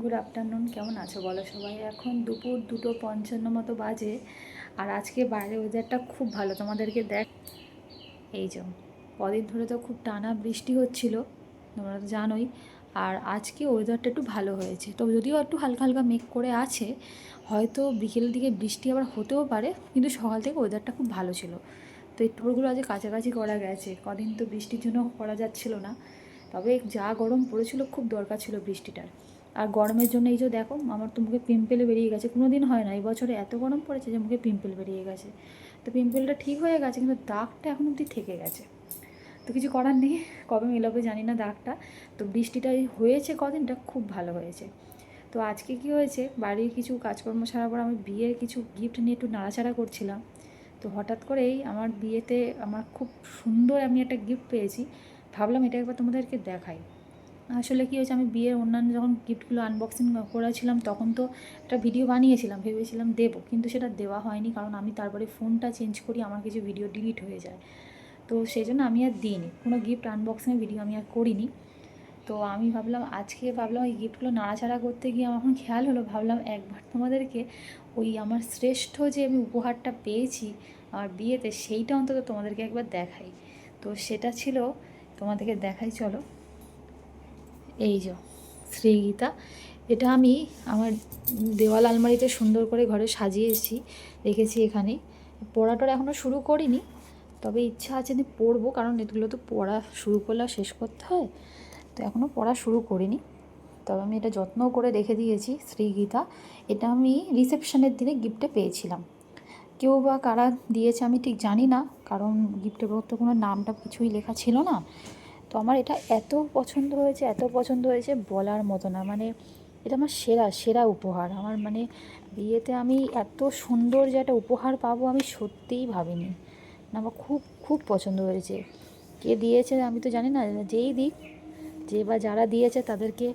Good afternoon কেমন আছো বলো সবাই? এখন দুপুর দুটো পঞ্চান্ন মতো বাজে আর আজকে বাইরে ওয়েদারটা খুব ভালো, তোমাদেরকে দেখ। এই যে, কদিন ধরে তো খুব টানা বৃষ্টি হচ্ছিল, তোমরা তো জানোই। আর আজকে ওয়েদারটা একটু ভালো হয়েছে, তো যদিও একটু হালকা হালকা মেঘ করে আছে, হয়তো বিকেলের দিকে বৃষ্টি আবার হতেও পারে, কিন্তু সকাল থেকে ওয়েদারটা খুব ভালো ছিল। তো এই টোরগুলো আজ কাছাকাছি করা গেছে, কদিন তো বৃষ্টির জন্য করা যাচ্ছিল না। তবে যা গরম পড়েছিল, খুব দরকার ছিল বৃষ্টিটার। আর গরমের জন্য এই যে দেখো, আমার তো মুখে পিম্পেলে বেরিয়ে গেছে। কোনো দিন হয় না, এই বছরে এত গরম পড়েছে যে মুখে পিম্পল বেরিয়ে গেছে। তো পিম্পলটা ঠিক হয়ে গেছে, কিন্তু দাগটা এখন অবধি থেকে গেছে। তো কিছু করার নেই, কবে মেলাবে জানি না দাগটা। তো বৃষ্টিটা হয়েছে কদিনটা, খুব ভালো হয়েছে। তো আজকে কি হয়েছে, বাড়ির কিছু কাজকর্ম ছাড়ার পর আমি বিয়ের কিছু গিফট নিয়ে একটু নাড়াচাড়া করছিলাম। তো হঠাৎ করেই আমার বিয়েতে আমার খুব সুন্দর আমি একটা গিফট পেয়েছি। ভাবলাম এটা একবার তোমাদেরকে দেখাই। আসলে কী হয়েছে, আমি বিয়ের অন্যান্য যখন গিফটগুলো আনবক্সিং করেছিলাম, তখন তো একটা ভিডিও বানিয়েছিলাম, ভেবেছিলাম দেবো, কিন্তু সেটা দেওয়া হয়নি, কারণ আমি তারপরে ফোনটা চেঞ্জ করি, আমার কিছু ভিডিও ডিলিট হয়ে যায়। তো সেই জন্য আমি আর দিইনি, কোনো গিফট আনবক্সিংয়ের ভিডিও আমি আর করিনি। তো আমি ভাবলাম, আজকে ভাবলাম ওই গিফটগুলো নাড়াচাড়া করতে গিয়ে আমার এখন খেয়াল হলো, ভাবলাম একবার তোমাদেরকে ওই আমার শ্রেষ্ঠ যে আমি উপহারটা পেয়েছি, আমার বিয়েতে, সেইটা অন্তত তোমাদেরকে একবার দেখাই। তো সেটা ছিল, তোমাদেরকে দেখাই, চলো। এই যে, শ্রীগীতা। এটা আমি আমার দেওয়াল আলমারিতে সুন্দর করে ঘরে সাজিয়েছি, রেখেছি এখানে। পড়াটা এখনও শুরু করিনি, তবে ইচ্ছা আছে যে পড়ব, কারণ এগুলো তো পড়া শুরু করলে শেষ করতে হয়। তো এখনও পড়া শুরু করিনি, তবে আমি এটা যত্ন করে রেখে দিয়েছি শ্রীগীতা। এটা আমি রিসেপশনের দিনে গিফটে পেয়েছিলাম। কেউ বা কারা দিয়েছে আমি ঠিক জানি না, কারণ গিফটের তো কোনো নামটা কিছুই লেখা ছিল না। তো আমার এটা এত পছন্দ হয়েছে, এত পছন্দ হয়েছে বলার মতো না। মানে এটা আমার সেরা সেরা উপহার। আমার মানে বিয়েতে আমি এত সুন্দর যে একটা উপহার পাবো আমি সত্যিই ভাবিনি। না, আমার খুব খুব পছন্দ হয়েছে। কে দিয়েছে আমি তো জানি না। যেই দিক, যে বা যারা দিয়েছে তাদেরকে,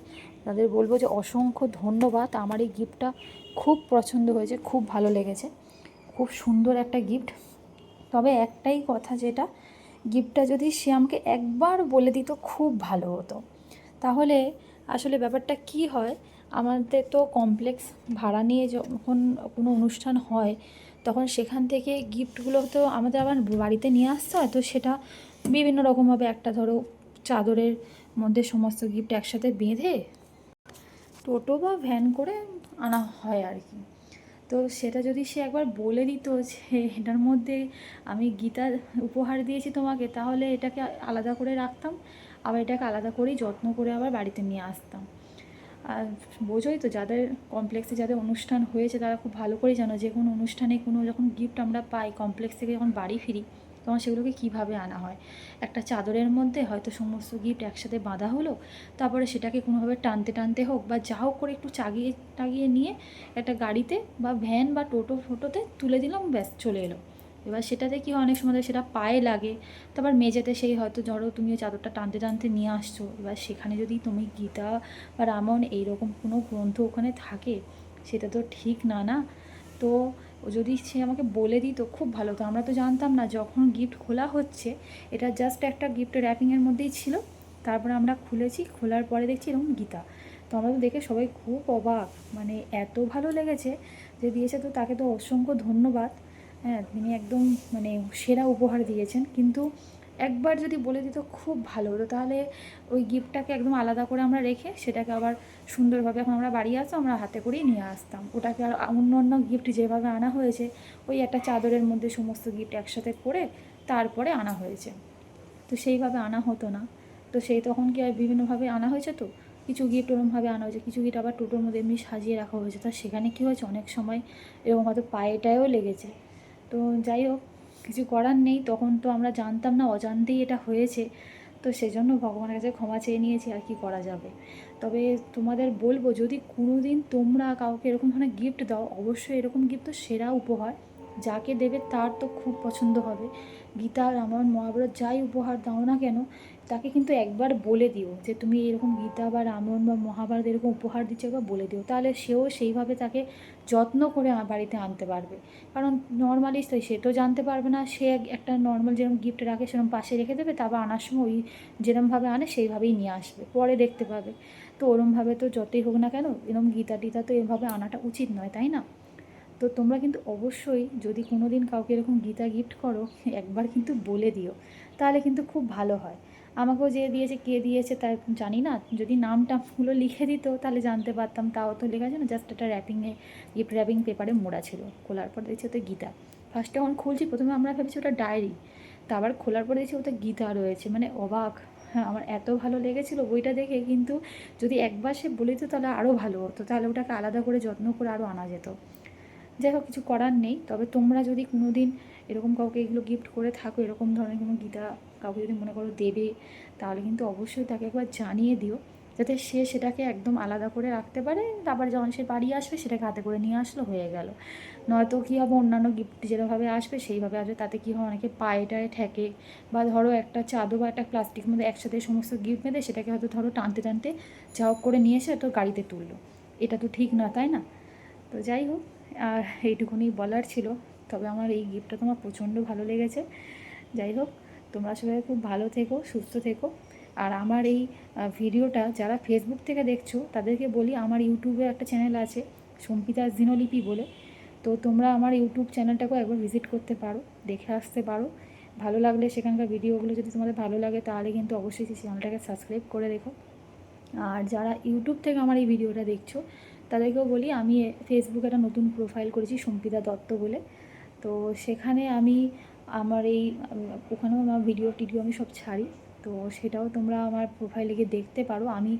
তাদের বলব যে অসংখ্য ধন্যবাদ। আমার এই গিফটটা খুব পছন্দ হয়েছে, খুব ভালো লেগেছে। খুব সুন্দর একটা গিফট। তবে একটাই কথা যেটা গিফটটা যদি সে আমাকে একবার বলে দিত, খুব ভালো হতো। তাহলে আসলে ব্যাপারটা কি হয়? আমাদের তো কমপ্লেক্স ভাড়া নিয়ে যখন কোনো অনুষ্ঠান হয়, তখন সেখান থেকে গিফটগুলো তো আমাদের আবার বাড়িতে নিয়ে আসতে হয়, তো সেটা বিভিন্ন রকমভাবে একটা ধরো চাদরের মধ্যে সমস্ত গিফট একসাথে বেঁধে টোটো বা ভ্যান করে আনা হয় আর কি। তো সেটা যদি সে একবার বলে দিত যে এটার মধ্যে আমি গীতা উপহার দিয়েছি তোমাকে, তাহলে এটাকে আলাদা করে রাখতাম, আবার এটাকে আলাদা করেই যত্ন করে আবার বাড়িতে নিয়ে আসতাম। আর বোঝোই তো যাদের কমপ্লেক্সে যাদের অনুষ্ঠান হয়েছে, তারা খুব ভালো করেই জানো, যে কোনো অনুষ্ঠানে কোনো যখন গিফট আমরা পাই কমপ্লেক্স থেকে যখন বাড়ি ফিরি তখন সেগুলোকে কীভাবে আনা হয়? একটা চাদরের মধ্যে হয়তো সমস্ত গিফট একসাথে বাঁধা হলো, তারপরে সেটাকে কোনোভাবে টানতে টানতে হোক বা যা হোক করে একটু চাগিয়ে টাগিয়ে নিয়ে একটা গাড়িতে বা ভ্যান বা টোটো ফোটোতে তুলে দিলাম, ব্যাস চলে এলো। এবার সেটাতে কি হয়? অনেক সময় সেটা পায়ে লাগে, তারপর মেঝেতে সেই হয়তো ধরো তুমি ওই চাদরটা টানতে টানতে নিয়ে আসছো, এবার সেখানে যদি তুমি গীতা বা রামায়ণ এইরকম কোনো গ্রন্থ ওখানে থাকে, সেটা তো ঠিক না না। তো ও যদি সে আমাকে বলে দিত, খুব ভালো তো আমরা তো জানতাম না যখন গিফট খোলা হচ্ছে, এটা জাস্ট একটা গিফট র্যাপিংয়ের মধ্যেই ছিল। তারপরে আমরা খুলেছি, খোলার পরে দেখছি এরকম গীতা। তো আমরা তো দেখে সবাই খুব অবাক মানে এত ভালো লেগেছে যে দিয়েছে তো তাকে তো অসংখ্য ধন্যবাদ। হ্যাঁ তিনি একদম মানে সেরা উপহার দিয়েছেন। কিন্তু একবার যদি বলে দিত খুব ভালো হতো, তাহলে ওই গিফটটাকে একদম আলাদা করে আমরা রেখে সেটাকে আবার সুন্দরভাবে এখন আমরা বাড়ি আসতাম আমরা হাতে করেই নিয়ে আসতাম। ওটাকে আর অন্য অন্য গিফট যেভাবে আনা হয়েছে, ওই একটা চাদরের মধ্যে সমস্ত গিফট একসাথে করে তারপরে আনা হয়েছে। তো সেইভাবে আনা হতো না। তো সেই তখন কি হয় বিভিন্নভাবে আনা হয়েছে তো? কিছু গিফট ওরমভাবে আনা হয়েছে, কিছু গিফট আবার টোটোর মধ্যে এমনি সাজিয়ে রাখা হয়েছে। তা সেখানে কী হয়েছে? অনেক সময় এরকম হয়তো পায়েটায়ও লেগেছে। তো যাই হোক কিছু করার নেই, তখন তো আমরা জানতাম না, অজান্তেই এটা হয়েছে। তো সেজন্য ভগবানের কাছে ক্ষমা চেয়ে নিয়েছি, আর কি করা যাবে? তবে তোমাদের বলব, যদি কোনো দিন তোমরা কাউকে এরকম ধরনের গিফট দাও, অবশ্যই এরকম গিফট তো সেরা উপহার। যাকে দেবে তার তো খুব পছন্দ হবে। গীতা, রামায়ণ, মহাভারত যাই উপহার দাও না কেন, তাকে কিন্তু একবার বলে দিও যে তুমি এরকম গীতা বা রামায়ণ বা মহাভারত এরকম উপহার দিচ্ছ, একবার বলে দিও। তাহলে সেও সেইভাবে তাকে যত্ন করে বাড়িতে আনতে পারবে। কারণ নর্মালি সে তো জানতে পারবে না, সে একটা নর্মাল যেরকম গিফট রাখে সেরকম পাশে রেখে দেবে তারপর আনার সময় ওই যেরমভাবে আনে সেইভাবেই নিয়ে আসবে, পরে দেখতে পাবে। তো ওরমভাবে তো যতই হোক না কেন এরম গীতা টিতা তো এভাবে আনাটা উচিত নয়, তাই না? তো তোমরা কিন্তু অবশ্যই যদি কোনো দিন কাউকে এরকম গীতা গিফট করো, একবার কিন্তু বলে দিও। তাহলে কিন্তু খুব ভালো হয়। আমাকেও যে দিয়েছে, কে দিয়েছে তা জানি না। যদি নাম টামগুলো লিখে দিত, তাহলে জানতে পারতাম। তাও তো লেখা আছে না জাস্ট একটা র্যাপিংয়ে গিফট র্যাপিং পেপারে মোড়া ছিল। খোলার পর দেখছি ওতে গীতা। ফার্স্টে যখন খুলছি, প্রথমে আমরা ভেবেছি ওটা ডায়েরি তা আবার খোলার পরে দেখছি ওতে গীতা রয়েছে। মানে অবাক। হ্যাঁ আমার এত ভালো লেগেছিলো বইটা দেখে, কিন্তু যদি একবার সে বলে দিত, তাহলে আরও ভালো হতো। তাহলে ওটাকে আলাদা করে যত্ন করে আরও আনা যেত। যাই হোক, কিছু করার নেই। তবে তোমরা যদি কোনো দিন এরকম কাউকে এগুলো গিফট করে থাকো, এরকম ধরনের কোনো গীতা কাউকে যদি মনে করো দেবে, তাহলে কিন্তু অবশ্যই তাকে একবার জানিয়ে দিও, যাতে সে সেটাকে একদম আলাদা করে রাখতে পারে। তারপর যখন সে বাড়ি আসবে, সেটাকে হাতে করে নিয়ে আসলো, হয়ে গেল। নয়তো কী হবে, অন্যান্য গিফট যেভাবে আসবে, সেইভাবে আসবে। তাতে কী হয়, অনেকে পায়ে টায়ে ঠেকে, বা ধরো একটা চাদর বা একটা প্লাস্টিকের মধ্যে একসাথে সমস্ত গিফট বেঁধে সেটাকে হয়তো ধরো টানতে টানতে হোক করে নিয়ে এসে তো গাড়িতে তুললো। এটা তো ঠিক না, তাই না? তো যাই হোক। আর এইটুকুনি বলার ছিল। তবে আমার এই গিফটটা তোমার প্রচণ্ড ভালো লেগেছে। যাই হোক, তোমরা সবাই খুব ভালো থেকো, সুস্থ থেকো। আর আমার এই ভিডিওটা যারা ফেসবুক থেকে দেখছ, তাদেরকে বলি আমার ইউটিউবে একটা চ্যানেল আছে, সম্পিতা দিনলিপি বলে। তো তোমরা আমার ইউটিউব চ্যানেলটাকেও একবার ভিজিট করতে পারো, দেখে আসতে পারো। ভালো লাগলে সেখানকার ভিডিওগুলো যদি তোমাদের ভালো লাগে, তাহলে কিন্তু অবশ্যই সেই চ্যানেলটাকে সাবস্ক্রাইব করে রেখো। আর যারা ইউটিউব থেকে আমার এই ভিডিওটা দেখছ তাদেরকেও বলি, আমি ফেসবুকে একটা নতুন প্রোফাইল করেছি, সম্পিতা দত্ত বলে। তো সেখানে আমি আমার এই, ওখানেও আমার ভিডিও টিডিও আমি সব ছাড়ি। তো সেটাও তোমরা আমার প্রোফাইলে গিয়ে দেখতে পারো। আমি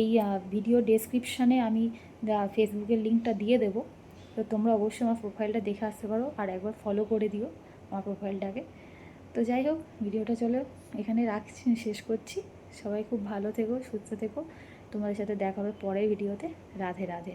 এই ভিডিও ডেসক্রিপশানে আমি ফেসবুকের লিঙ্কটা দিয়ে দেবো। তো তোমরা অবশ্যই আমার প্রোফাইলটা দেখে আসতে পারো আর একবার ফলো করে দিও আমার প্রোফাইলটাকে তো যাই হোক ভিডিওটা চলো এখানে রাখছি, শেষ করছি। সবাই খুব ভালো থেকো, সুস্থ থেকো। তোমাদের সাথে দেখা হবে পরের ভিডিওতে। রাধে রাধে।